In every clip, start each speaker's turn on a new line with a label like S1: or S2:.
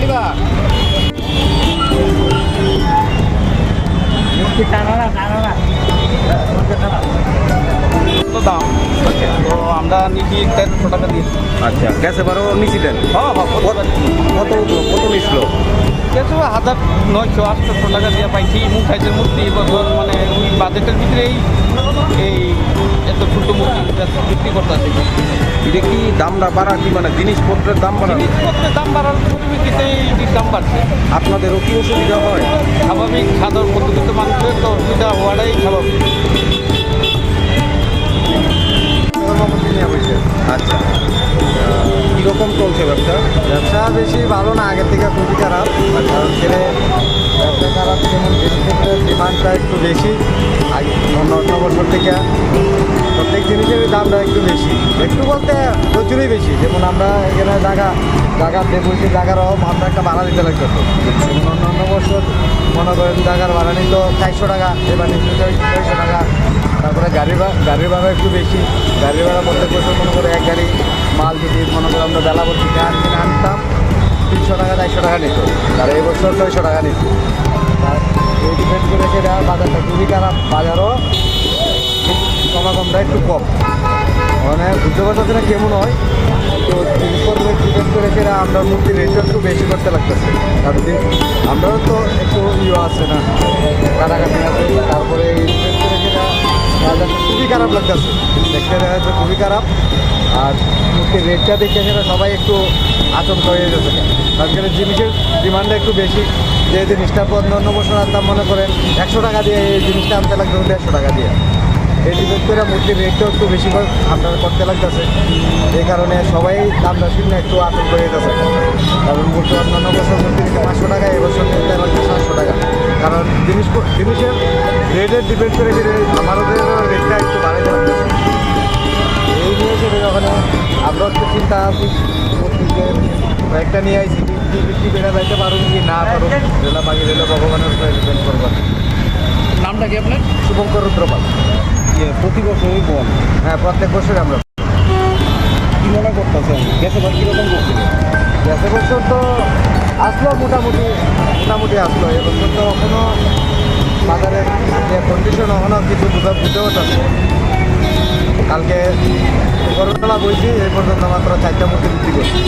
S1: けだ নিচ্ছি তেরোশো টাকা দিয়ে
S2: আচ্ছা গেছে বারো নিচি দেন।
S1: হ্যাঁ হ্যাঁ
S2: কত কত নিছিল
S1: কিছু হাজার নয়শো আটশোশো টাকা দিয়ে পাইছি। মুখ খাইছে মূর্তি এবছর মানে ওই বাজেটের ভিতরেই এই এত ছোটো মূর্তি বিক্রি করতে আসি
S2: এটা কি দামটা বাড়া কি মানে জিনিসপত্রের দাম বাড়া?
S1: জিনিসপত্রের দাম বাড়ার পরিপ্রেক্ষিতে দাম বাড়ছে।
S2: আপনাদেরও কি অসুবিধা হয়?
S1: স্বাভাবিক সাধারণ মধ্যবিত্ত মানুষের তো অসুবিধা হওয়াটাই স্বাভাবিক।
S2: আচ্ছা। কীরকম চলছে ব্যবসা?
S3: ব্যবসা বেশি ভালো না আগের থেকে খুবই খারাপ। কারণ ছেলে ব্যবসা খারাপ যেমন জিনিসপত্রের ডিমান্ডটা একটু বেশি। আগে অন্য অন্য বছর থেকে প্রত্যেক জিনিসের দামটা একটু বেশি। একটু বলতে প্রচুরই বেশি। যেমন আমরা এখানে জায়গা জায়গা বলছি জায়গার অভাব আমরা একটা ভাড়া দিতে লাগতো। যেমন অন্য অন্য বছর মনে করেন জায়গার ভাড়া নিত চারশো টাকা এবার নিচ্ছে ছয়শো টাকা। তারপরে গাড়ি গাড়ির ভাড়া একটু বেশি। গাড়ির ভাড়া প্রত্যেক বছর মনে করে এক গাড়ি মাল যদি মনে করে আমরা বেলা গান কিনে আনতাম, তিনশো টাকা, চারশো টাকা নিত। আর এই বছর ছয়শো টাকা নিত। এই ডিপেন্ড করে সেটা বাজারটা খুবই খারাপ, বাজারও সমাগমটা একটু কম। মানে বুঝতে পারতেছে না কেমন হয়? তো জিনিসপত্রের ডিপেন্ড করে সেটা আমরা মূর্তির রেটটা একটু বেশি করতে লাগতেছে। কারণ আমরাও তো একটু ইয়ে আছে না, কাটাকাটি আছে, তারপরে খুবই খারাপ লাগতেছে। দেখতে দেখা যাচ্ছে খুবই খারাপ। আর রেটটা দেখে সেটা সবাই একটু আতঙ্ক হয়ে যাচ্ছে সেটা জিনিসের ডিমান্ডটা একটু বেশি। যে জিনিসটা অন্য বছর আনতাম মনে করেন, একশো টাকা দিয়ে এই জিনিসটা আনতে লাগবে দেড়শো টাকা দিয়ে। এই ডিপেন্ড করে মূর্তির রেটটাও একটু বেশি করে আপনার করতে লাগতেছে। এই কারণে সবাই দামটা শুনে একটু আতঙ্ক হয়ে গেছে। কারণ মূর্তি অন্যান্য বছর পাঁচশো টাকা এবছর নিতে লাগছে সাতশো টাকা। কারণ জিনিস জিনিসের রেটের ডিপেন্ড করে যে আমাদের রেটটা একটু বাড়াইতে লাগতেছে এই নিয়ে সেটা যখন আমরা একটু চিন্তা আছি একটা নিয়ে আইছি কি বেড়া যাইতে পারুন কি না পারুন রেলা বাকি রেলা ভগবানের উপরে ডিপেন্ড করব।
S1: নামটা কি আপনার?
S3: শুভঙ্কর রুদ্রপাল।
S2: ইয়ে, প্রতি বছরই কম
S3: হ্যাঁ প্রত্যেক বছর আমরা।
S2: কি মনে করতেছেন? গেছে বার কীরকম করছিলেন
S3: গেছে বছর তো আসলো মোটামুটি মোটামুটি আসলো। এবছর তো এখনও বাজারের যে কন্ডিশন এখনও কিছু বুঝা বুঝতে পারছে কালকে গরমতলা বলছি এই পর্যন্ত মাত্র চারটা মূর্তি বিক্রি করছি।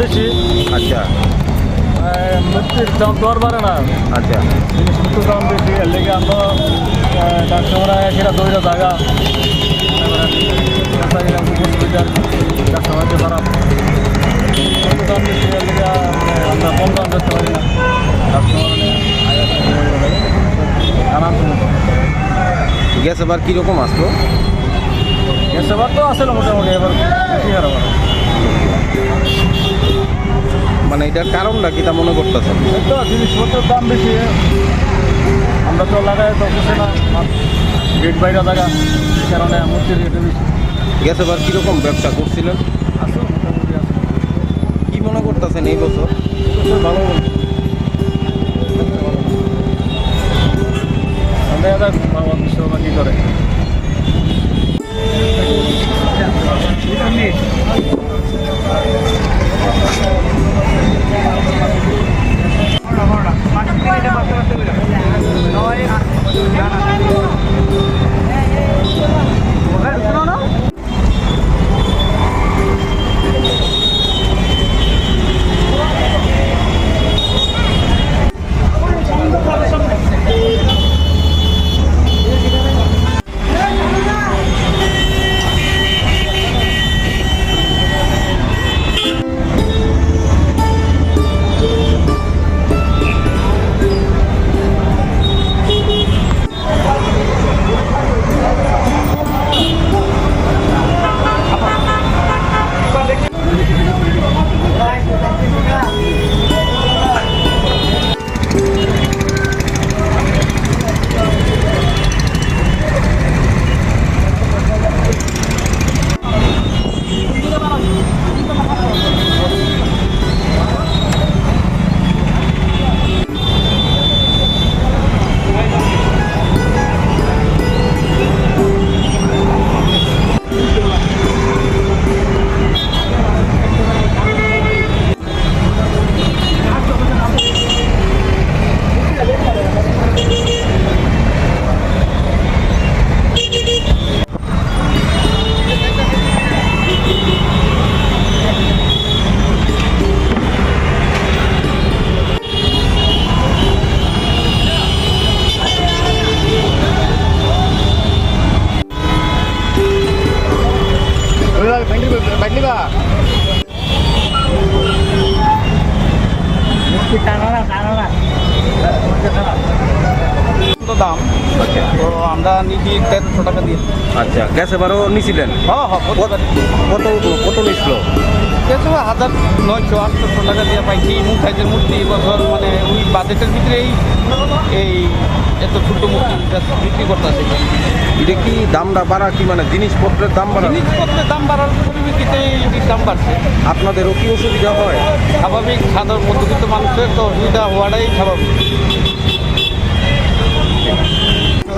S4: বেশি
S2: আচ্ছা।
S4: মূর্তির দাম আর বাড়ে না।
S2: আচ্ছা।
S4: জিনিসপত্র দাম বেশি এর লেগে আমরা কাস্টমার সেটা দইটা জায়গা। কাস্টমার যে খারাপ দাম বেশি এর লেগে আমরা কম দাম করতে পারি না। কাস্টমার আরাম
S2: গেছে বার কীরকম আসলো?
S4: গ্যাস এবার তো আসলে মোটামুটি এবার বেশি খারাপ
S2: মানে এটার কারণটা কি তা মনে করতেছেন?
S4: জিনিসপত্রের দাম বেশি আমরা তো লাগাই তো বুঝে না। গেট বাইরে এই কারণে মূর্তির রেটে বেশি।
S2: গেছে বার কীরকম ব্যবসা করছিলেন? কি মনে করতেছেন এই বছর?
S4: ভালো বিশ্বকর্মা কী করে।
S1: তো দাম? তো আমরা নিচ্ছি তেরোশো টাকা দিয়ে।
S2: আচ্ছা গ্যাস এবারও নিছিলেন?
S1: হ্যাঁ হ্যাঁ
S2: কত কত নিছিল?
S1: গেছে হাজার নয়শো আটশোশো টাকা দিয়ে পাইছি। মুখ সাইজের মূর্তি এবছর মানে ওই বাজেটের ভিতরেই এই এত ছোট মূর্তি বিক্রি করতেছে।
S2: এটা কি দামটা বাড়া কি মানে জিনিসপত্রের দাম বাড়া?
S1: জিনিসপত্রের দাম বাড়ার পরিপ্রেক্ষিতে এই দাম বাড়ছে।
S2: আপনাদেরও কি অসুবিধা হয়?
S1: স্বাভাবিক সাধারণ মধ্যবিত্ত মানুষের তো অসুবিধা হওয়াটাই স্বাভাবিক।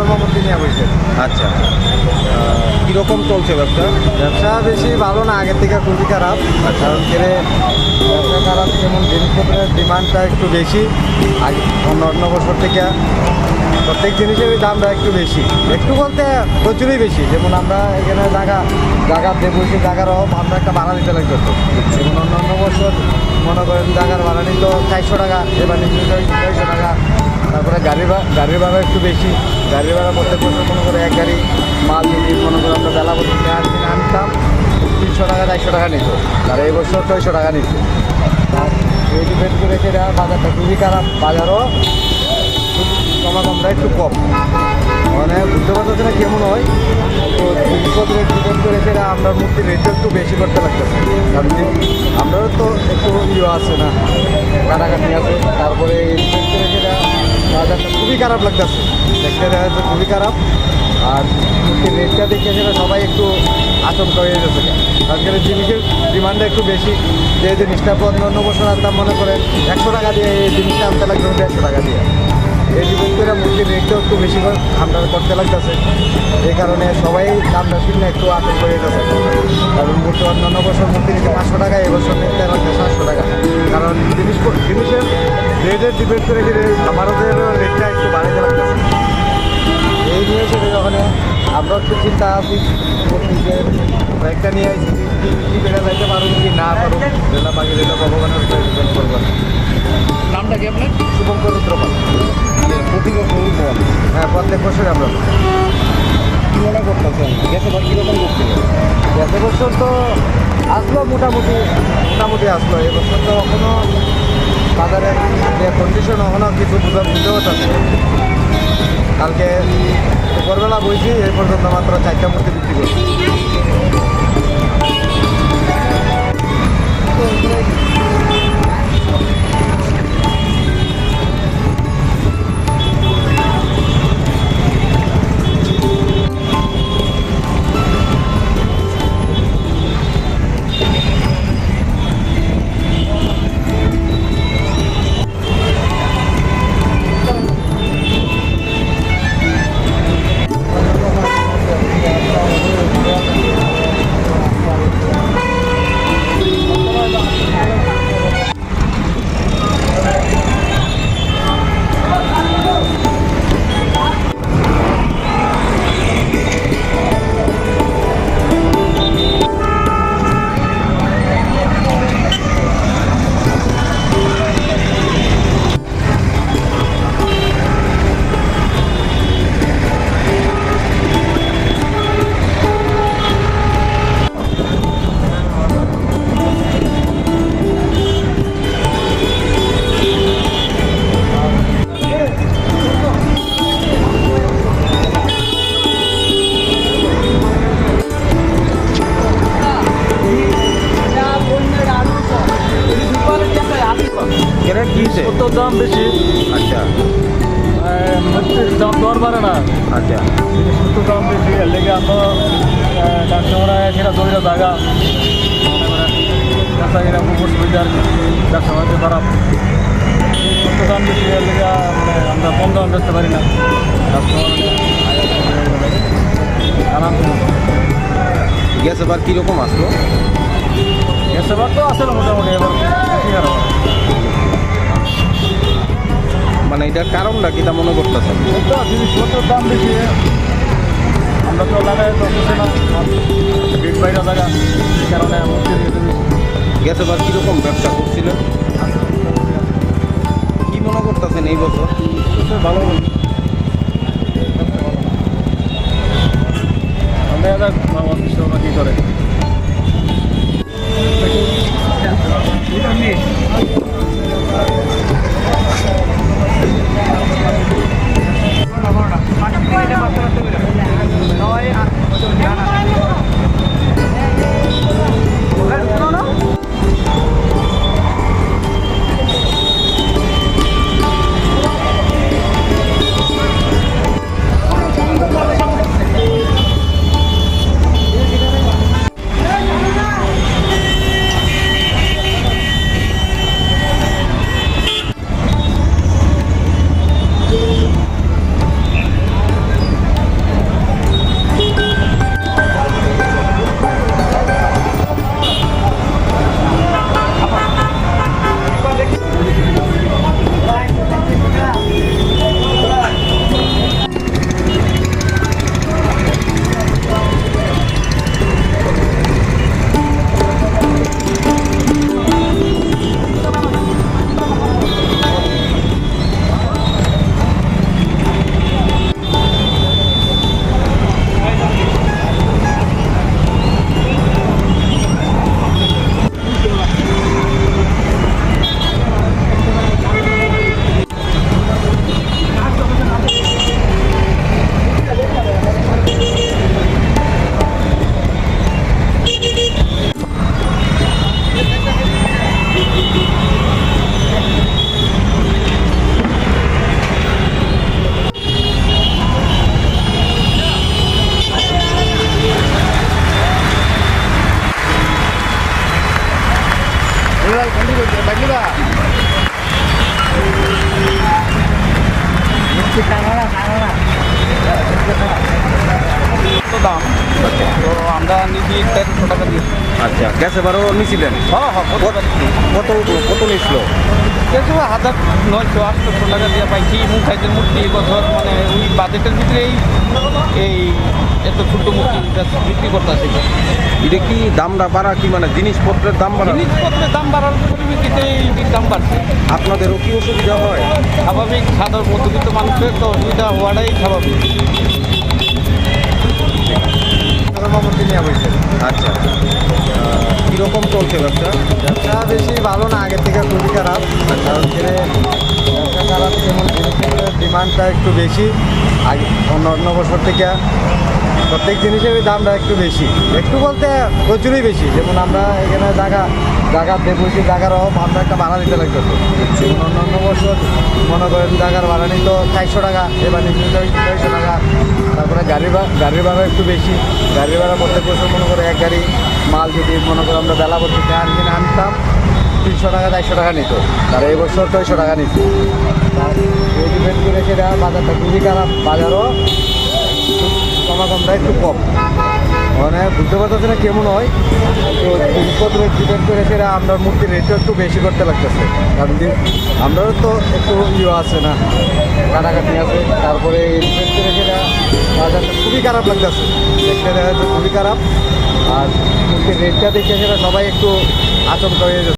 S3: বসে।
S2: আচ্ছা। কীরকম চলছে ব্যবসা?
S3: ব্যবসা বেশি ভালো না আগের থেকে খুবই খারাপ। কারণ কেড়ে ব্যবসা খারাপ যেমন জিনিসপত্রের ডিমান্ডটা একটু বেশি আগে অন্য অন্য বছর থেকে প্রত্যেক জিনিসেরই দামটা একটু বেশি। একটু বলতে প্রচুরই বেশি। যেমন আমরা এখানে জায়গা জায়গা দেবো সেই জায়গার অভাব আমরা একটা ভাড়া দিতে লাগতো যেমন অন্য অন্য বছর মনে করেন জায়গার ভাড়া নিত চারশো টাকা এবার নিচ্ছে ছয়শো টাকা। তারপরে গাড়ি গাড়ির ভাড়া একটু বেশি। গাড়ির ভাড়া প্রত্যেক বছর মনে করে এক গাড়ি মাল যদি মনে করে আমরা বেলা বসে আনতে আনতাম, তিনশো টাকা, চারশো টাকা নিত। আর এই বছর ছয়শো টাকা নিচ্ছে আর এই ডিপেন্ড করে সেটা বাজারটা খুবই খারাপ। বাজারও সমাগমটা একটু কম। মানে বুঝতে পারতেছে না কেমন হয়। তো জিনিসপত্রের ডিপেন্ড করে সেটা আমরা মুক্তির রেটটা একটু বেশি করতে লাগতেছে। কারণ আমরাও তো একটু ইয়ে আছে না। খুবই খারাপ লাগতেছে। দেখতে দেখা যাচ্ছে খুবই খারাপ। আর রেটটা দেখে সেটা সবাই একটু আচমকা হয়ে যাচ্ছে আজকের জিনিসের ডিমান্ডটা একটু বেশি। যে জিনিসটা অন্য অন্য বছর আনতাম মনে করেন, একশো টাকা দিয়ে এই জিনিসটা আনতে লাগবে দেড়শো টাকা দিয়ে। এই ডিপেন্ড করে মুরগির রেটটাও একটু বেশি করে আমরা করতে লাগতেছে। এই কারণে সবাই দামটা কিনলে একটু আতঙ্ক হয়ে যাচ্ছে কারণ মূর্তি অন্যান্য বছর মূর্তি নিচ্ছে পাঁচশো টাকা এবছর নিতে লাগছে সাতশো টাকা। কারণ জিনিস জিনিসের রেটের ডিপেন্ড করে যে আমাদের রেটটা একটু বাড়াইতে লাগতেছে এই নিয়ে সেটা যখন আমরা একটু চিন্তা আছি যে ব্যাগটা নিয়ে আসছি কি কি বেড়ে যাইতে পারুন কি না পারুন রেলা বাকি রেলা ভগবানের উপরে ডিপেন্ড করবেন
S1: নামটা কি আপনার?
S3: শুভঙ্কর রুদ্রপাল।
S2: প্রতি বছরই বল
S3: হ্যাঁ প্রত্যেক বছর আমরা।
S2: তুলনা করতেছেন গ্যাস এবার কীরকম করছিল
S3: গত বছর তো আসলো মোটামুটি মোটামুটি আসলো। এবছর তো এখনও বাজারের যে কন্ডিশন এখনও কিছু বুঝা বুঝতে পারছে কালকে দুপুরবেলা বইছি, এই পর্যন্ত মাত্র চারটা মূর্তি বিক্রি করছি।
S4: ক্যারেট কি হয়েছে? তো দাম বেশি? আচ্ছা। দাম দর বাড়ে না।
S2: আচ্ছা।
S4: তো দাম বেশি? এর লেগে আমরা ডাক্তাররা সেটা দইরা জায়গা রাস্তাঘাটে কুকুর সুবিধা ডাক্তার খারাপ। তো দাম বেশি? এর লেগে মানে, আমরা কম দাম বেচতে পারি না। আরাম
S2: গ্যাস এবার কীরকম আসলো?
S4: গ্যাস এবার তো আসলো মোটামুটি এবার
S2: এটার কারণটা কি তা মনে করতেছেন?
S4: তো জিনিসপত্রের দাম বেশি। আমরা তো লাগাই তো না। গেট বাইরে জায়গা এই কারণে বেশি
S2: কীরকম ব্যবসা করছিলেন? কি মনে করতেছেন এই বছর?
S4: ভালো কী করে?
S2: গ্যাস এবারও নিছিলেন।
S1: হ্যাঁ হ্যাঁ কত
S2: কত কত নিছিল?
S1: কিছু হাজার নয়শো আটশোশো টাকা দিয়ে পাইছি মুখাইদের মূর্তি এবছর মানে ওই বাজেটের ভিতরেই এই এত ছোট মূর্তি বিক্রি করতেছে।
S2: এটা কি দামটা বাড়া কি মানে জিনিসপত্রের দাম বাড়া?
S1: জিনিসপত্রের দাম বাড়ার পরিপ্রেক্ষিতে দাম বাড়ছে।
S2: আপনাদেরও কি অসুবিধা হয়?
S1: স্বাভাবিক সাধারণ মধ্যবিত্ত মানুষের তো অসুবিধা হওয়াটাই স্বাভাবিক।
S2: আচ্ছা। কীরকম চলছে ব্যবসা?
S3: ব্যবসা বেশি ভালো না, আগের থেকে খুবই খারাপ। কারণ খারাপ, যেমন ডিমান্ডটা একটু বেশি, আগে অন্য অন্য বছর থেকে প্রত্যেক জিনিসের দামটা একটু বেশি। একটু বলতে প্রচুরই বেশি। যেমন আমরা এখানে জায়গা জায়গা দেখছি জায়গার অভাব, আমরা একটা ভাড়া দিতে লাগতো। যেমন অন্য অন্য বছর মনে করেন জায়গার ভাড়া নিত চারশো টাকা, এবার ছয়শো টাকা। তারপরে গাড়ি গাড়ির ভাড়া একটু বেশি। গাড়ির ভাড়া প্রত্যেক বছর মনে করে এক গাড়ি মাল যদি মনে করো আমরা বেলা আর কিনে আনতাম, তিনশো টাকা, চারশো টাকা নিত। আর এই বছর ছয়শো টাকা নিত। এই ডিপেন্ড করে সেটা বাজারটা খুবই খারাপ, বাজারও সমাগমটা একটু কম। মানে বুঝতে পারতেছে না কেমন হয়। তো জিনিসপত্র ডিপেন্ড করে সেটা আমরা মূর্তির রেটটা একটু বেশি করতে লাগতেছে। কারণ আমরাও তো একটু ইয়ে আছে না, কাটাকাটি আছে। তারপরে ডিপেন্ড করে সেটা বাজারটা খুবই খারাপ লাগতেছে। দেখতে দেখা যাচ্ছে খুবই খারাপ। আর রেটটা দেখে সবাই একটু আচমকা হয়ে